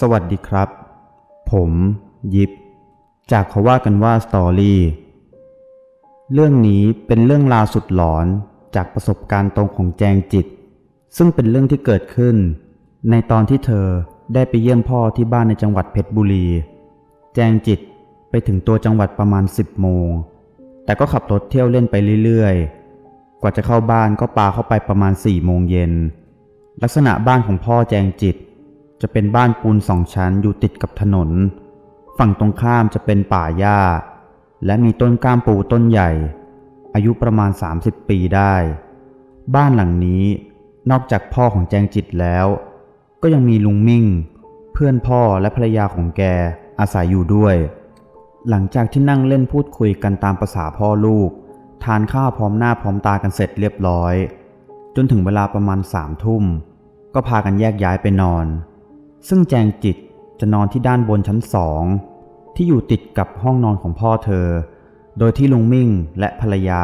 สวัสดีครับ ผมยิปจากเขาว่ากันว่าสตอรี่ เรื่องนี้เป็นเรื่องราวสุดหลอนจากประสบการณ์ตรงของแจงจิต ซึ่งเป็นเรื่องที่เกิดขึ้น ในตอนที่เธอได้ไปเยี่ยมพ่อที่บ้านในจังหวัดเพชรบุรี แจงจิตไปถึงตัวจังหวัดประมาณ 10 โมง แต่ก็ขับรถเที่ยวเล่นไปเรื่อยๆ กว่าจะเข้าบ้านก็ปาเข้าไปประมาณ4โมงเย็น ลักษณะบ้านของพ่อแจงจิต จะเป็นบ้านปูนสองชั้นอยู่ติดกับถนน ฝั่งตรงข้ามจะเป็นป่าหญ้า และมีต้นก้ามปูต้นใหญ่ อายุประมาณ 30 ปีได้ บ้านหลังนี้นอกจากพ่อของแจงจิตแล้ว ก็ยังมีลุงมิ่ง เพื่อนพ่อและภรรยาของแกอาศัยอยู่ด้วย หลังจากที่นั่งเล่นพูดคุยกันตามภาษาพ่อลูก ทานข้าวพร้อมหน้าพร้อมตากันเสร็จเรียบร้อย จนถึงเวลาประมาณสามทุ่ม ก็พากันแยกย้ายไปนอน ซึ่งแจงจิตจะนอนที่ด้านบนชั้นสองที่อยู่ติดกับห้องนอนของพ่อเธอ โดยที่ลุงมิ่งและภรรยา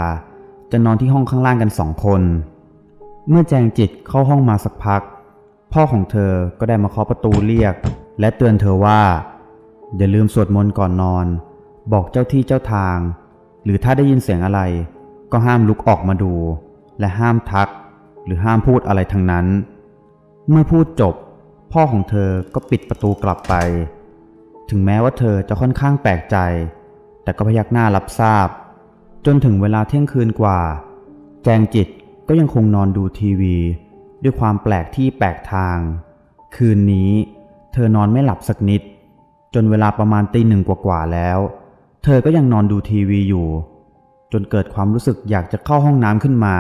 จะนอนที่ห้องข้างล่างกันสองคน เมื่อแจงจิตเข้าห้องมาสักพัก พ่อของเธอก็ได้มาเคาะประตูเรียก และเตือนเธอว่า อย่าลืมสวดมนต์ก่อนนอน บอกเจ้าที่เจ้าทาง หรือถ้าได้ยินเสียงอะไร ก็ห้ามลุกออกมาดู และห้ามทัก หรือห้ามพูดอะไรทั้งนั้น เมื่อพูดจบ พ่อของเธอก็ปิดประตูกลับไป ถึงแม้ว่าเธอจะค่อนข้างแปลกใจ แต่ก็พยักหน้ารับทราบ จนถึงเวลาเที่ยงคืนกว่า แจงจิตก็ยังคงนอนดูทีวี ด้วยความแปลกที่แปลกทาง คืนนี้ เธอนอนไม่หลับสักนิด จนเวลาประมาณตีหนึ่งกว่าๆแล้ว เธอก็ยังนอนดูทีวีอยู่ จนเกิดความรู้สึกอยากจะเข้าห้องน้ำขึ้นมา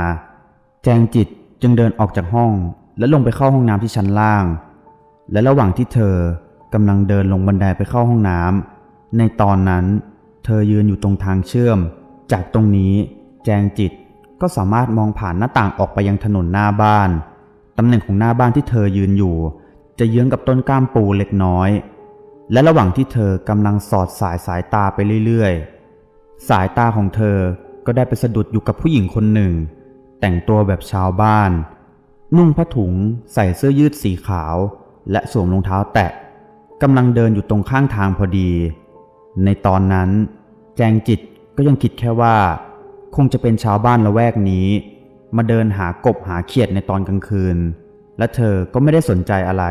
แจงจิตจึงเดินออกจากห้องและลงไปเข้าห้องน้ำที่ชั้นล่าง และระหว่างที่เธอกำลังเดินลงบันไดไปเข้าห้องน้ำในตอนนั้น เธอยืนอยู่ตรงทางเชื่อม จากตรงนี้แจงจิตก็สามารถมองผ่านหน้าต่างออกไปยังถนนหน้าบ้านตำแหน่งของหน้าบ้านที่เธอยืนอยู่ จะเยื้องกับต้นก้ามปูเล็กน้อย และระหว่างที่เธอกำลังสอดสายสายตาไปเรื่อยๆ สายตาของเธอก็ได้ไปสะดุดอยู่กับผู้หญิงคนหนึ่ง แต่งตัวแบบชาวบ้าน นุ่งผ้าถุงใส่เสื้อยืดสีขาว และสวมรองเท้าแตะกำลังเดินอยู่ตรงข้างทางพอดี ในตอนนั้น แจงจิตก็ยังคิดแค่ว่า คงจะเป็นชาวบ้านละแวกนี้ มาเดินหากบหาเขียดในตอนกลางคืน และเธอก็ไม่ได้สนใจอะไร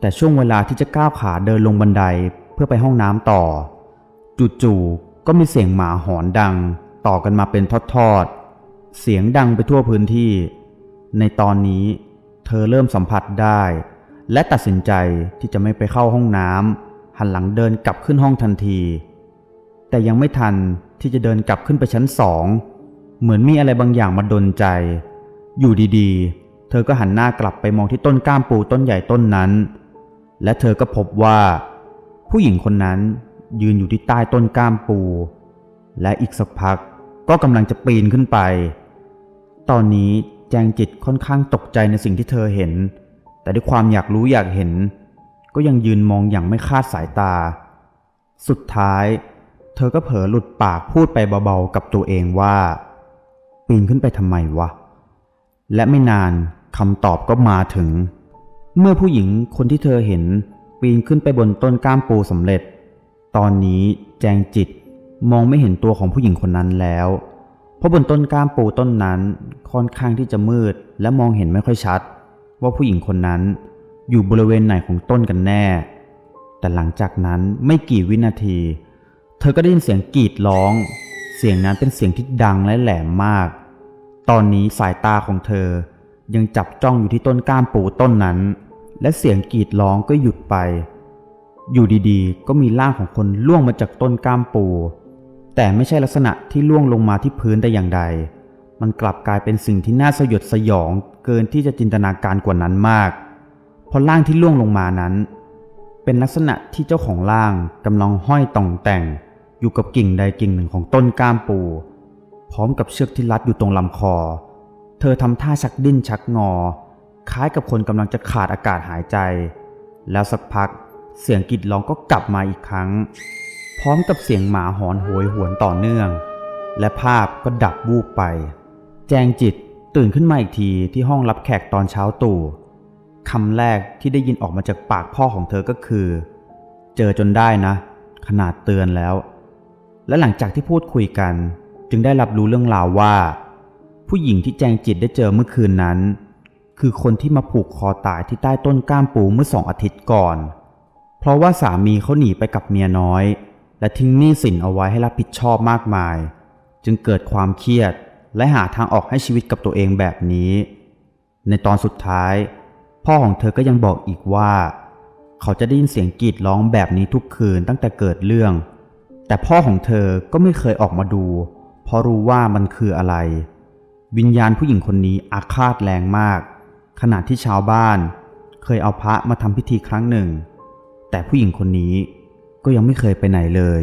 แต่ช่วงเวลาที่จะก้าวขาเดินลงบันไดเพื่อไปห้องน้ำต่อ จู่ๆก็มีเสียงหมาหอนดัง ต่อกันมาเป็นทอดๆเสียงดังไปทั่วพื้นที่ ในตอนนี้เธอเริ่มสัมผัสได้ และตัดสินใจที่จะไม่ไปเข้าห้องน้ำหันหลังเดินกลับขึ้นห้องทันที แต่ยังไม่ทันที่จะเดินกลับขึ้นไปชั้นสองเหมือนมีอะไรบางอย่างมาดนใจ อยู่ดีๆ เธอก็หันหน้ากลับไปมองที่ต้นก้ามปูต้นใหญ่ต้นนั้น และเธอก็พบว่า ผู้หญิงคนนั้นยืนอยู่ที่ใต้ต้นก้ามปู และอีกสักพักก็กำลังจะปีนขึ้นไป ตอนนี้แจงจิตค่อนข้างตกใจในสิ่งที่เธอเห็น แต่ด้วยความอยากรู้อยากเห็น ก็ยังยืนมองอย่างไม่คาดสายตา สุดท้าย เธอก็เผลอหลุดปากพูดไปเบาๆกับตัวเองว่า ปีนขึ้นไปทำไมวะ และไม่นานคำตอบก็มาถึง เมื่อผู้หญิงคนที่เธอเห็น ปีนขึ้นไปบนต้นก้ามปูสำเร็จ ตอนนี้แจงจิตมองไม่เห็นตัวของผู้หญิงคนนั้นแล้ว เพราะบนต้นก้ามปูต้นนั้นค่อนข้างที่จะมืดและมองเห็นไม่ค่อยชัด ว่าผู้หญิงคนนั้นอยู่บริเวณไหนของต้นกันแน่ แต่หลังจากนั้นไม่กี่วินาที เธอก็ได้ยินเสียงกรีดร้อง เสียงนั้นเป็นเสียงที่ดังและแหลมมาก ตอนนี้สายตาของเธอยังจับจ้องอยู่ที่ต้นก้ามปูต้นนั้น และเสียงกรีดร้องก็หยุดไป อยู่ดีๆ ก็มีร่างของคนล่วงมาจากต้นก้ามปู แต่ไม่ใช่ลักษณะที่ล่วงลงมาที่พื้นแต่อย่างใด มันกลับกลายเป็นสิ่งที่น่าสยดสยอง เกินที่จะจินตนาการกว่านั้นมาก เพราะร่างที่ล่วงลงมานั้น เป็นลักษณะที่เจ้าของร่างกำลังห้อยต่องแต่ง อยู่กับกิ่งใดกิ่งหนึ่งของต้นก้ามปู พร้อมกับเชือกที่รัดอยู่ตรงลำคอ เธอทำท่าชักดิ้นชักงอ คล้ายกับคนกำลังจะขาดอากาศหายใจ แล้วสักพักเสียงกรีดร้องก็กลับมาอีกครั้ง พร้อมกับเสียงหมาหอนโหยหวนต่อเนื่อง และภาพก็ดับวูบไป แจงจิต ตื่นขึ้นมาอีกทีที่ห้องรับแขกตอนเช้าตู่คำแรกที่ได้ยินออกมาจากปากพ่อของเธอก็คือ เจอจนได้นะ ขนาดเตือนแล้ว และหลังจากที่พูดคุยกัน จึงได้รับรู้เรื่องราวว่า ผู้หญิงที่แจงจิตได้เจอเมื่อคืนนั้น คือคนที่มาผูกคอตายที่ใต้ต้นก้ามปูเมื่อสองอาทิตย์ก่อน เพราะว่าสามีเขาหนีไปกับเมียน้อย และทิ้งหนี้สินเอาไว้ให้รับผิดชอบมากมาย จึงเกิดความเครียด และหาทางออกให้ชีวิตกับตัวเองแบบนี้ ในตอนสุดท้าย พ่อของเธอก็ยังบอกอีกว่า เขาจะได้ยินเสียงกรีดร้องแบบนี้ทุกคืนตั้งแต่เกิดเรื่อง แต่พ่อของเธอก็ไม่เคยออกมาดู เพราะรู้ว่ามันคืออะไร วิญญาณผู้หญิงคนนี้อาฆาตแรงมาก ขณะที่ชาวบ้าน เคยเอาพระมาทำพิธีครั้งหนึ่ง แต่ผู้หญิงคนนี้ก็ยังไม่เคยไปไหนเลย